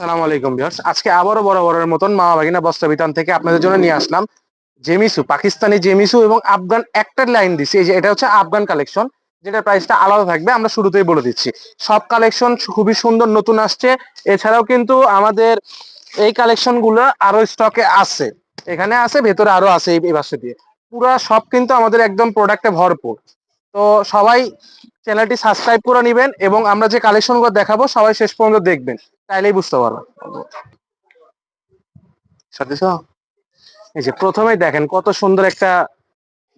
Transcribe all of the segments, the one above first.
সালাম আলাইকুম ভিউয়ার্স। আজকে আবারও বড় বড়ের মতন মা বাগিনা বস্ত্র বিতান থেকে আপনাদের জন্য নিয়ে আসলাম জেমিসু, পাকিস্তানি জেমিসু এবং আফগান একটা লাইন দিছি। এই যে এটা হচ্ছে আফগান কালেকশন যেটা প্রাইসটা আলাদা থাকবে, আমরা শুরুতেই বলে দিচ্ছি। সব কালেকশন খুবই সুন্দর, নতুন আসছে। এছাড়াও কিন্তু আমাদের এই কালেকশনগুলো আরও স্টকে আছে। এখানে আছে, ভেতরে আরও আছে এই বাসে দিয়ে। পুরা সব কিন্তু আমাদের একদম প্রোডাক্টে ভরপুর। তো সবাই চ্যানেলটি সাবস্ক্রাইব করে নেবেন এবং আমরা যে কালেকশনগুলো দেখাবো, সবাই শেষ পর্যন্ত দেখবেন। তাইলেই বুঝতে পারবেন সতীশ এই যে প্রথমেই দেখেন কত সুন্দর একটা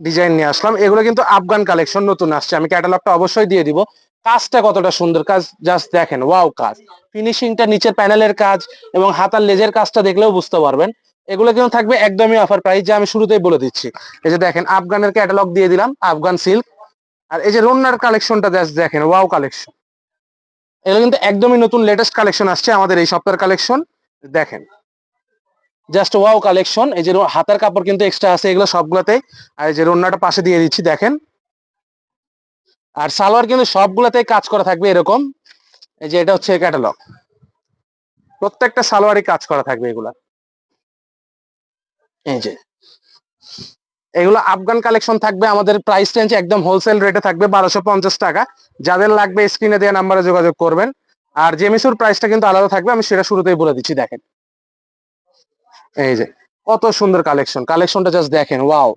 ডিজাইন নিয়ে আসলাম। এগুলো কিন্তু আফগান কালেকশন নতুন আসছে। আমি ক্যাটালগটা অবশ্যই দিয়ে দিব। কাজটা কতটা সুন্দর কাজ জাস্ট দেখেন ওয়াও কাজ। ফিনিশিংটা নিচের প্যানেলের কাজ এবং হাতার লেজের কাজটা দেখলেও বুঝতে পারবেন। এগুলো কিন্তু থাকবে একদমই অফার প্রাইস যা আমি শুরুতেই বলে দিচ্ছি। এই যে দেখেন, আফগানের ক্যাটালগ দিয়ে দিলাম, আফগান সিল্ক আর এই যে রন্নার কালেকশনটা দেখেন ওয়াও কালেকশন এগুলো কিন্তু একদমই নতুন লেটেস্ট কালেকশন আসছে আমাদের এই সপ্তাহের কালেকশন দেখেন। জাস্ট ওয়াও কালেকশন এই যে হাতার কাপড় কিন্তু এক্সট্রা আছে এগুলো সবগুলোতেই। আর এই যে রন্নাটা পাশে দিয়ে দিচ্ছি, দেখেন। আর সালোয়ার কিন্তু সবগুলোতেই কাজ করা থাকবে এরকম। এই যে এটা হচ্ছে ক্যাটালগ প্রত্যেকটা সালোয়ারই কাজ করা থাকবে এগুলা। এই যে। এগুলো আফগান কালেকশন থাকবে, আমাদের প্রাইস রেঞ্জ একদম হোলসেল রেটে থাকবে বারোশো পঞ্চাশ টাকা। যাদের লাগবে স্ক্রিনে দেওয়া নাম্বারে যোগাযোগ করবেন। আর জেমিসুর প্রাইসটা কিন্তু আলাদা থাকবে, আমি সেটা শুরুতেই বলে দিচ্ছি, দেখেন। এই যে, কত সুন্দর কালেকশন কালেকশনটা জাস্ট দেখেন ওয়াও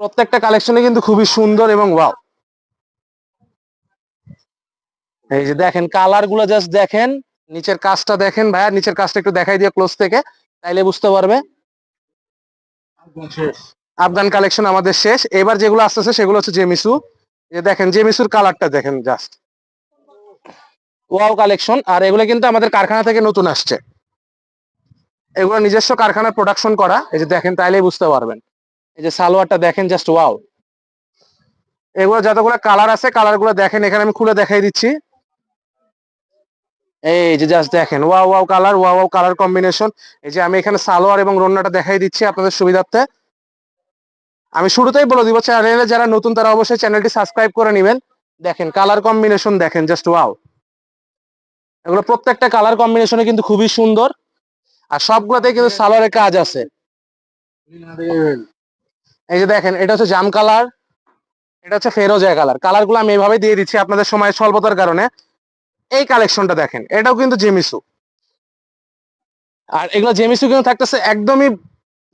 প্রত্যেকটা কালেকশনে কিন্তু খুবই সুন্দর এবং ওয়াও এই যে দেখেন কালারগুলো জাস্ট দেখেন। নিচের কাজটা দেখেন ভাইয়া, নিচের কাজটা একটু দেখাই দিয়ে ক্লোজ থেকে, তাইলে বুঝতে পারবে। আফগান কালেকশন আমাদের শেষ। এবার যেগুলো আসতেছে সেগুলো হচ্ছে জেমিসু দেখেন জেমিসুর কালারটা দেখেন জাস্ট ওয়াও কালেকশন আর এগুলো কিন্তু আমাদের কারখানা থেকে নতুন আসছে। এগুলো নিজস্ব কারখানায় প্রোডাকশন করা। এই যে দেখেন, তাইলেই বুঝতে পারবেন। এই যে সালোয়ারটা দেখেন জাস্ট ওয়াও এগুলো যতগুলো কালার আছে কালারগুলো দেখেন, এখানে আমি খুলে দেখাই দিচ্ছি। এই যে জাস্ট দেখেন wow wow colour wow wow colour combination এই যে আমি এখানে সালোয়ার এবং রন্নাটা দেখাই দিচ্ছি আপনাদের সুবিধার্থে। আমি শুরুতেই বলে দিব চ্যানেলে যারা নতুন, তারা অবশ্যই চ্যানেলটি সাবস্ক্রাইব করে নেবেন। দেখেন কালার কম্বিনেশন দেখেন জাস্ট ওয়াও এগুলো প্রত্যেকটা কালার কম্বিনেশনে কিন্তু খুবই সুন্দর। আর সবগুলোতে কিন্তু সালোয়ারের কাজ আছে। এই যে দেখেন, এটা হচ্ছে জাম কালার এটা হচ্ছে ফেরোজা কালার কালারগুলো আমি এইভাবে দিয়ে দিচ্ছি আপনাদের সময় স্বল্পতার কারণে। এই কালেকশনটা দেখেন, এটাও কিন্তু জেমিসু আর এগুলো জেমিসু কিন্তু থাকতেছে একদমই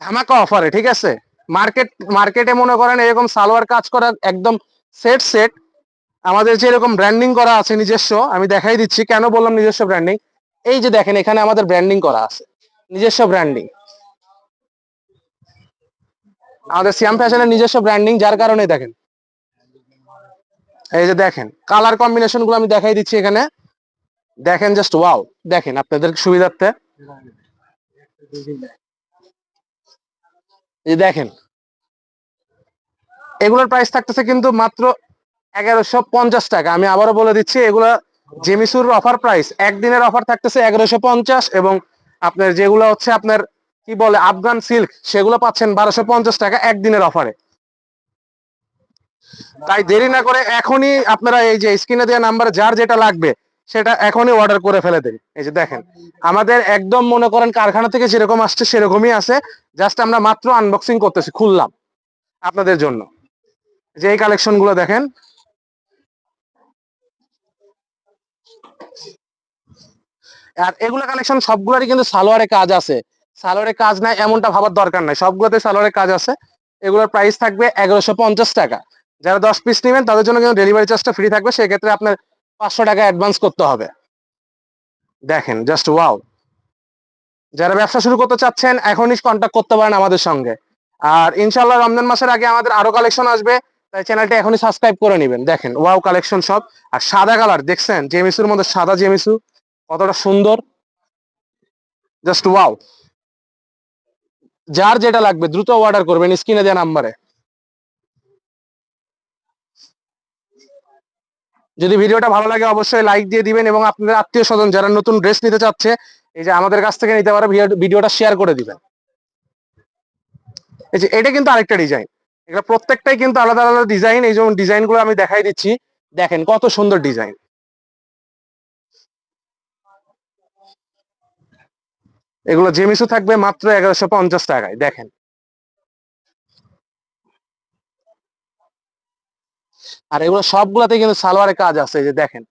ধামাকা অফারে ঠিক আছে? মার্কেট, মার্কেটে মনে করেন এরকম সালোয়ার কাজ করা একদম সেট সেট আমাদের যে এরকম ব্র্যান্ডিং করা আছে নিজস্ব, আমি দেখাই দিচ্ছি, কেন বললাম নিজস্ব ব্র্যান্ডিং এই যে দেখেন, এখানে আমাদের ব্র্যান্ডিং করা আছে, নিজস্ব ব্র্যান্ডিং আমাদের সিয়াম ফ্যাশনের নিজস্ব ব্র্যান্ডিং যার কারণে দেখেন। এই যে দেখেন কালার কম্বিনেশনগুলো আমি দেখাই দিচ্ছি এখানে। দেখেন জাস্ট ওয়াও দেখেন আপনাদের সুবিধার্থে। এই দেখেন। এগুলোর প্রাইস থাকতেছে কিন্তু মাত্র এগারোশো পঞ্চাশ টাকা। আমি আবারও বলে দিচ্ছি, এগুলা জেমিসুর অফার প্রাইস একদিনের অফার থাকতেছে এগারোশো পঞ্চাশ এবং আপনার যেগুলো হচ্ছে আপনার কি বলে, আফগান সিল্ক সেগুলো পাচ্ছেন বারোশো পঞ্চাশ টাকা একদিনের অফারে তাই দেরি না করে এখনই আপনারা এই যে স্ক্রিনে দেওয়া নাম্বার যার যেটা লাগবে সেটা এখনই অর্ডার করে ফেলে দেন এই যে দেখেন, আমাদের একদম মনে করেন কারখানা থেকে যেরকম আসছে, সেরকমই আছে। জাস্ট আমরা মাত্র আনবক্সিং করতেছি, খুললাম আপনাদের জন্য। যে এই কালেকশনগুলো দেখেন। আর এগুলো কালেকশন সবগুলোরই কিন্তু সালোয়ারে কাজ আছে। সালোয়ারে কাজ নাই, এমনটা ভাবার দরকার নাই। সবগুলোতে সালোয়ারে কাজ আছে। এগুলোর প্রাইস থাকবে এগারোশো পঞ্চাশ টাকা। যারা দশ পিস নেবেন, তাদের জন্য কিন্তু ডেলিভারি চার্জটা ফ্রি থাকবে। সেক্ষেত্রে আপনার পাঁচশো টাকা অ্যাডভান্স করতে হবে। দেখেন জাস্ট ওয়াও যারা ব্যবসা শুরু করতে চাচ্ছেন, এখনই কন্ট্যাক্ট করতে পারেন আমাদের সঙ্গে। আর ইনশাল্লাহ রমজান মাসের আগে আমাদের আরও কালেকশন আসবে, তাই চ্যানেলটা এখনই সাবস্ক্রাইব করে নেবেন। দেখেন ওয়াও কালেকশন সব। আর সাদা কালার দেখছেন? জেমিসুর মধ্যে সাদা জেমিসু কতটা সুন্দর। জাস্ট ওয়াও যার যেটা লাগবে, দ্রুত অর্ডার করবেন, স্ক্রিনে দেওয়া নাম্বারে যদি ভিডিওটা ভালো লাগে অবশ্যই লাইক দিয়ে দিবেন এবং আপনাদের আত্মীয় স্বজন যারা নতুন ড্রেস নিতে চাচ্ছে, এই যে আমাদের কাছ থেকে নিতে পারে ভিডিও- ভিডিওটা শেয়ার করে দিবেন। এই যে এটা কিন্তু আরেকটা ডিজাইন এগুলো প্রত্যেকটাই কিন্তু আলাদা আলাদা ডিজাইন এই যেমন ডিজাইনগুলো আমি দেখাই দিচ্ছি। দেখেন কত সুন্দর ডিজাইন এগুলো জেমিসু থাকবে মাত্র এগারোশো পঞ্চাশ টাকায়। দেখেন। আর এগুলো সবগুলাতে কিন্তু সালোয়ারের কাজ আছে যে দেখেন।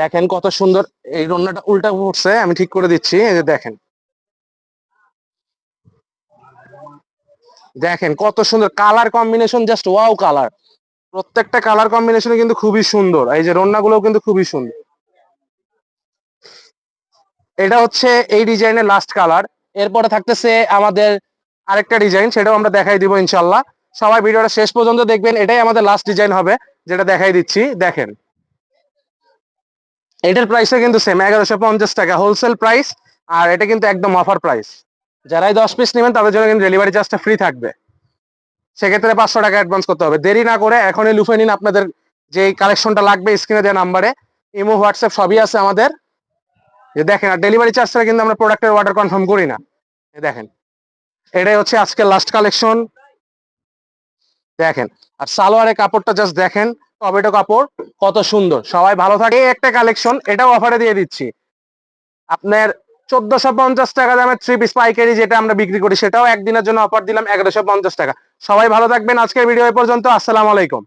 দেখেন কত সুন্দর এই রন্নাটা উল্টা পড়ছে আমি ঠিক করে দিচ্ছি, এই যে দেখেন। দেখেন কত সুন্দর colour combination, just wow colour. প্রত্যেকটা কালার কম্বিনেশন কিন্তু খুবই সুন্দর, এই যে রন্নাগুলো কিন্তু খুবই সুন্দর। এটা হচ্ছে এই ডিজাইনের লাস্ট কালার এরপরে থাকতেছে আমাদের আরেকটা ডিজাইন সেটাও আমরা দেখাই দিব ইনশাল্লাহ সবাই ভিডিওটা শেষ পর্যন্ত দেখবেন, এটাই আমাদের লাস্ট ডিজাইন হবে, যেটা দেখাই দিচ্ছি, দেখেন। এটার প্রাইসও কিন্তু সেম এগারোশো পঞ্চাশ টাকা হোলসেল প্রাইস আর এটা কিন্তু একদম অফার প্রাইস যারাই দশ পিস নেবেন, তাদের জন্য কিন্তু ডেলিভারি চার্জটা ফ্রি থাকবে। সেক্ষেত্রে পাঁচশো টাকা অ্যাডভান্স করতে হবে। দেরি না করে এখনই লুফে নিন আপনাদের যে কালেকশনটা লাগবে স্ক্রিনে দেওয়া নাম্বারে ইমো, হোয়াটসঅ্যাপ সবই আছে আমাদের। যে দেখেন, আর ডেলিভারি চার্জ ছাড়া কিন্তু আমরা প্রোডাক্টের অর্ডার কনফার্ম করি না। দেখেন, এটাই হচ্ছে আজকের লাস্ট কালেকশন দেখেন, আর সালোয়ারের কাপড়টা জাস্ট দেখেন, টমেটো কাপড়, কত সুন্দর। সবাই ভালো থাকে একটা কালেকশন এটাও অফারে দিয়ে দিচ্ছি। আপনার চোদ্দশো পঞ্চাশ টাকা দামের থ্রি পিস পাইকারি যেটা আমরা বিক্রি করি, সেটাও একদিনের জন্য অফার দিলাম এগারোশো পঞ্চাশ টাকা। সবাই ভালো থাকবেন, আজকের ভিডিও এ পর্যন্ত। আসসালামু আলাইকুম।